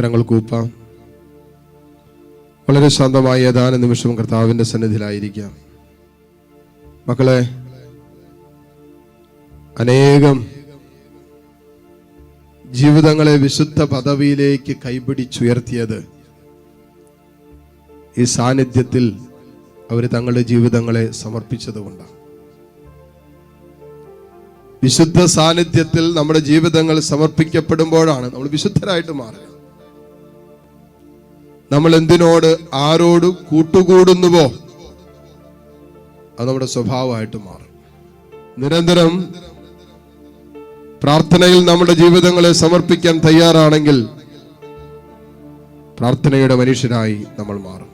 കരങ്ങൾ കൂപ്പാം. വളരെ ശാന്തമായ ഏതാനും നിമിഷം കർത്താവിന്റെ സന്നിധിയിലായിരിക്കാം. മക്കളെ അനേകം ജീവിതങ്ങളെ വിശുദ്ധ പദവിയിലേക്ക് കൈപിടിച്ചുയർത്തിയത് ഈ സാന്നിധ്യത്തിൽ അവർ തങ്ങളുടെ ജീവിതങ്ങളെ സമർപ്പിച്ചതുകൊണ്ടാണ്. വിശുദ്ധ സാന്നിധ്യത്തിൽ നമ്മുടെ ജീവിതങ്ങൾ സമർപ്പിക്കപ്പെടുമ്പോഴാണ് നമ്മൾ വിശുദ്ധരായിട്ട് മാറുക. നമ്മൾ എന്തിനോട് ആരോട് കൂട്ടുകൂടുന്നുവോ അത് നമ്മുടെ സ്വഭാവമായിട്ട് മാറും. നിരന്തരം പ്രാർത്ഥനയിൽ നമ്മുടെ ജീവിതങ്ങളെ സമർപ്പിക്കാൻ തയ്യാറാണെങ്കിൽ പ്രാർത്ഥനയുടെ മനുഷ്യരായി നമ്മൾ മാറും.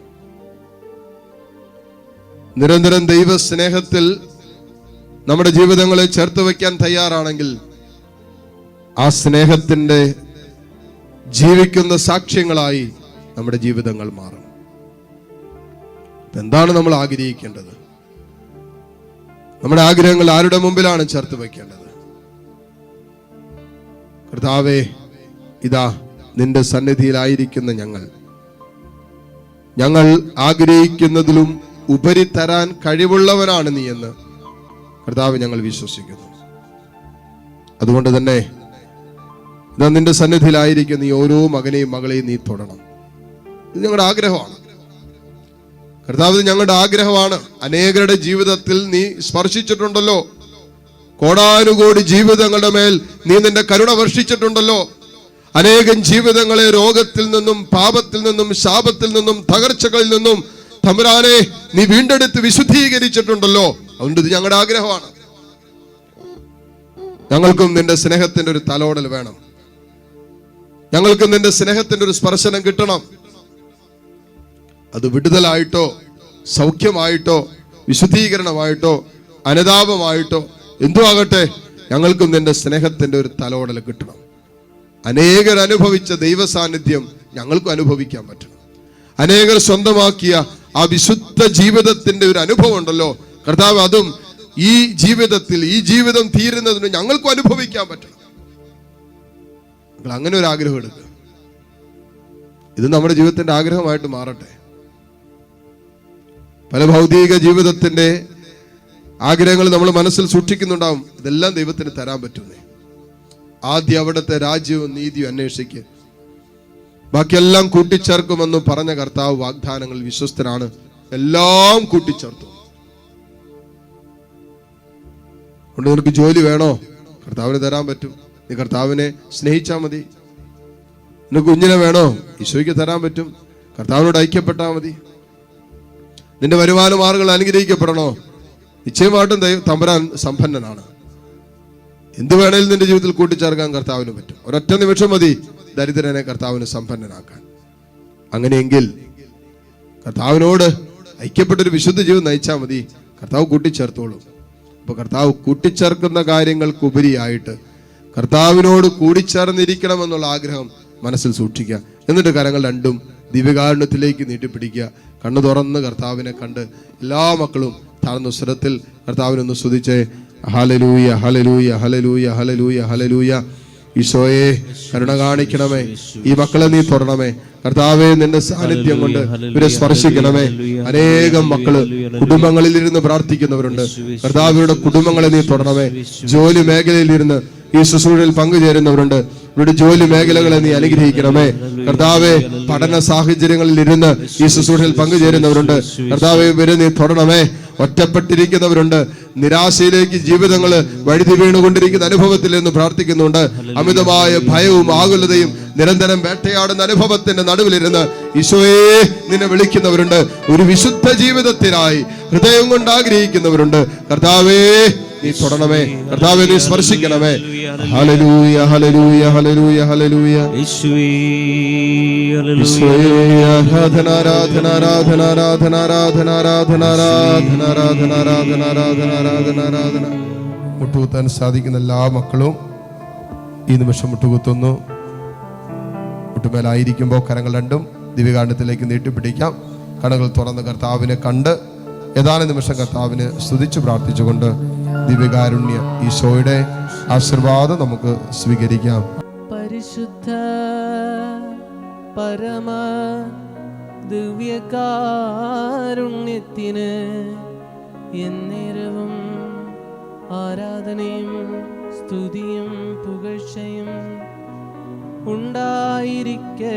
നിരന്തരം ദൈവ സ്നേഹത്തിൽ നമ്മുടെ ജീവിതങ്ങളെ ചേർത്ത് വയ്ക്കാൻ തയ്യാറാണെങ്കിൽ ആ സ്നേഹത്തിന്റെ ജീവിക്കുന്ന സാക്ഷ്യങ്ങളായി നമ്മുടെ ജീവിതങ്ങൾ മാറും എന്താണ് നമ്മൾ ആഗ്രഹിക്കേണ്ടത്? നമ്മുടെ ആഗ്രഹങ്ങൾ ആരുടെ മുമ്പിലാണ് ചേർത്ത് വയ്ക്കേണ്ടത് കർത്താവേ ഇതാ നിന്റെ സന്നിധിയിലായിരിക്കുന്ന ഞങ്ങൾ. ഞങ്ങൾ ആഗ്രഹിക്കുന്നതിലും ഉപരി തരാൻ കഴിവുള്ളവനാണ് നീ എന്ന് കർത്താവ് ഞങ്ങൾ വിശ്വസിക്കുന്നു. അതുകൊണ്ട് തന്നെ ഇതാ നിന്റെ സന്നിധിയിലായിരിക്കുന്ന ഈ ഓരോ മകനെയും മകളെയും നീ തൊടണം. ഇത് ഞങ്ങളുടെ ആഗ്രഹമാണ്. കർത്താവ് ഞങ്ങളുടെ ആഗ്രഹമാണ്. അനേകരുടെ ജീവിതത്തിൽ നീ സ്പർശിച്ചിട്ടുണ്ടല്ലോ. കോടാനുകോടി ജീവിതങ്ങളുടെ മേൽ നീ നിന്റെ കരുണ വർഷിച്ചിട്ടുണ്ടല്ലോ. അനേകം ജീവിതങ്ങളെ രോഗത്തിൽ നിന്നും പാപത്തിൽ നിന്നും ശാപത്തിൽ നിന്നും തകർച്ചകളിൽ നിന്നും തമരാനെ നീ വീണ്ടെടുത്ത് വിശുദ്ധീകരിച്ചിട്ടുണ്ടല്ലോ. അതുകൊണ്ട് ഇത് ഞങ്ങളുടെ ആഗ്രഹമാണ്. ഞങ്ങൾക്കും നിന്റെ സ്നേഹത്തിന്റെ ഒരു തലോടൽ വേണം. ഞങ്ങൾക്കും നിന്റെ സ്നേഹത്തിന്റെ ഒരു സ്പർശനം കിട്ടണം. അത് വിടുതലായിട്ടോ സൗഖ്യമായിട്ടോ വിശുദ്ധീകരണമായിട്ടോ അനുതാപമായിട്ടോ എന്തോ ആകട്ടെ ഞങ്ങൾക്കും നിന്റെ സ്നേഹത്തിന്റെ ഒരു തലോടൽ കിട്ടണം. അനേകർ അനുഭവിച്ച ദൈവ സാന്നിധ്യം ഞങ്ങൾക്കും അനുഭവിക്കാൻ പറ്റണം. അനേകർ സ്വന്തമാക്കിയ ആ വിശുദ്ധ ജീവിതത്തിന്റെ ഒരു അനുഭവം ഉണ്ടല്ലോ. കർത്താവ് അതും ഈ ജീവിതത്തിൽ ഈ ജീവിതം തീരുന്നതിന് ഞങ്ങൾക്കും അനുഭവിക്കാൻ പറ്റണം. അങ്ങനെ ഒരു ആഗ്രഹം എടുക്കുക ഇത് നമ്മുടെ ജീവിതത്തിന്റെ ആഗ്രഹമായിട്ട് മാറട്ടെ. പല ഭൗതിക ജീവിതത്തിന്റെ ആഗ്രഹങ്ങൾ നമ്മൾ മനസ്സിൽ സൂക്ഷിക്കുന്നുണ്ടാവും. ഇതെല്ലാം ദൈവത്തിന് തരാൻ പറ്റുന്നേ. ആദ്യം അവിടുത്തെ രാജ്യവും നീതിയും അന്വേഷിക്കുക ബാക്കിയെല്ലാം കൂട്ടിച്ചേർക്കുമെന്ന് പറഞ്ഞ കർത്താവ് വാഗ്ദാനങ്ങൾ വിശ്വസ്തനാണ്. എല്ലാം കൂട്ടിച്ചേർത്തു. അതുകൊണ്ട് നിനക്ക് ജോലി വേണോ? കർത്താവിന് തരാൻ പറ്റും. നീ കർത്താവിനെ സ്നേഹിച്ചാൽ മതി. നിനക്ക് കുഞ്ഞിനെ വേണോ? ഈശോയ്ക്ക് തരാൻ പറ്റും. കർത്താവിനോട് ഐക്യപ്പെട്ടാൽ മതി. നിന്റെ വരുമാന മാർഗങ്ങൾ അനുഗ്രഹിക്കപ്പെടണോ? നിശ്ചയമായിട്ടും തമ്പരാൻ സമ്പന്നനാണ്. എന്ത് വേണേലും നിന്റെ ജീവിതത്തിൽ കൂട്ടിച്ചേർക്കാൻ കർത്താവിന് പറ്റും. ഒരൊറ്റ നിമിഷം മതി ദരിദ്രനെ കർത്താവിന് സമ്പന്നനാക്കാൻ. അങ്ങനെയെങ്കിൽ കർത്താവിനോട് ഐക്യപ്പെട്ടൊരു വിശുദ്ധ ജീവിതം നയിച്ചാൽ മതി. കർത്താവ് കൂട്ടിച്ചേർത്തോളും. അപ്പൊ കർത്താവ് കൂട്ടിച്ചേർക്കുന്ന കാര്യങ്ങൾക്ക് ഉപരിയായിട്ട് കർത്താവിനോട് കൂടിച്ചേർന്നിരിക്കണമെന്നുള്ള ആഗ്രഹം മനസ്സിൽ സൂക്ഷിക്കുക. എന്നിട്ട് കരങ്ങൾ രണ്ടും ദിവ്യകാരുണ്യത്തിലേക്ക് നീട്ടിപ്പിടിക്കുക. കണ്ണു തുറന്ന് കർത്താവിനെ കണ്ട് എല്ലാ മക്കളും താഴ്ന്ന സ്വരത്തിൽ കർത്താവിനൊന്ന് സ്തുതിച്ച് ഹലലൂയ ഹലലൂയ ഹലലൂയ ഹലലൂയ ഹലലൂയ ഈശോയെ കരുണ കാണിക്കണമേ. ഈ മക്കളെ നീ തൊടണമേ. കർത്താവെ നിന്റെ സാന്നിധ്യം കൊണ്ട് ഇവരെ സ്പർശിക്കണമേ. അനേകം മക്കൾ കുടുംബങ്ങളിൽ ഇരുന്ന് പ്രാർത്ഥിക്കുന്നവരുണ്ട്. കർത്താവിയുടെ കുടുംബങ്ങളെ നീ തൊടണമേ. ജോലി മേഖലയിൽ ഇരുന്ന് ഈ ശുശ്രൂഷയിൽ പങ്കുചേരുന്നവരുണ്ട്. ഇവരുടെ ജോലി മേഖലകളെ നീ അനുഗ്രഹിക്കണമേ. കർത്താവെ പഠന സാഹചര്യങ്ങളിൽ ഇരുന്ന് ഈ ശുശ്രൂഷയിൽ പങ്കുചേരുന്നവരുണ്ട്. കർത്താവെ ഇവരെ നീ തൊടണമേ. ഒറ്റപ്പെട്ടിരിക്കുന്നവരുണ്ട്. നിരാശയിലേക്ക് ജീവിതങ്ങൾ വഴുതി വീണുകൊണ്ടിരിക്കുന്ന അനുഭവത്തിൽ എന്ന് പ്രാർത്ഥിക്കുന്നുണ്ട്. അമിതമായ ഭയവും ആകുലതയും നിരന്തരം വേട്ടയാടുന്ന അനുഭവത്തിന്റെ നടുവിലിരുന്ന് ഈശോയെ നിന്നെ വിളിക്കുന്നവരുണ്ട്. ഒരു വിശുദ്ധ ജീവിതത്തിനായി ഹൃദയം കൊണ്ട് ആഗ്രഹിക്കുന്നവരുണ്ട്. കർത്താവേ നീ തൊടണമേ കർത്താവെ നീ സ്പർശിക്കണമേ ഹലലൂയ ഹലലൂയ ഹലലൂയ ഹലലൂയ യേശുവേ ഹല്ലേലൂയ. ഈശോയെ ആരാധന ആരാധന ആരാധന ആരാധന ആരാധന ആരാധന ആരാധന ആരാധന ആരാധന ആരാധന ആരാധന ആരാധന മുട്ടുകുത്താൻ സാധിക്കുന്ന എല്ലാ മക്കളും ഈ നിമിഷം മുട്ടുകുത്തുന്നു മുട്ടുമേലായിരിക്കുമ്പോൾ കരങ്ങൾ രണ്ടും ദിവ്യകാണ്ഡത്തിലേക്ക് നീട്ടിപ്പിടിക്കാം കണ്ണുകൾ തുറന്ന് കർത്താവിനെ കണ്ട് ഏതാനും നിമിഷം കർത്താവിന് സ്തുതിച്ച് പ്രാർത്ഥിച്ചുകൊണ്ട് ദിവ്യകാരുണ്യ ഈശോയുടെ ആശീർവാദം നമുക്ക് സ്വീകരിക്കാം. പരിശുദ്ധ പരമ ദിവ്യകാരുണ്യത്തിന് എന്നേരവും ആരാധനയും സ്തുതിയും പുകഴ്ചയും ഉണ്ടായിരിക്കട്ടെ.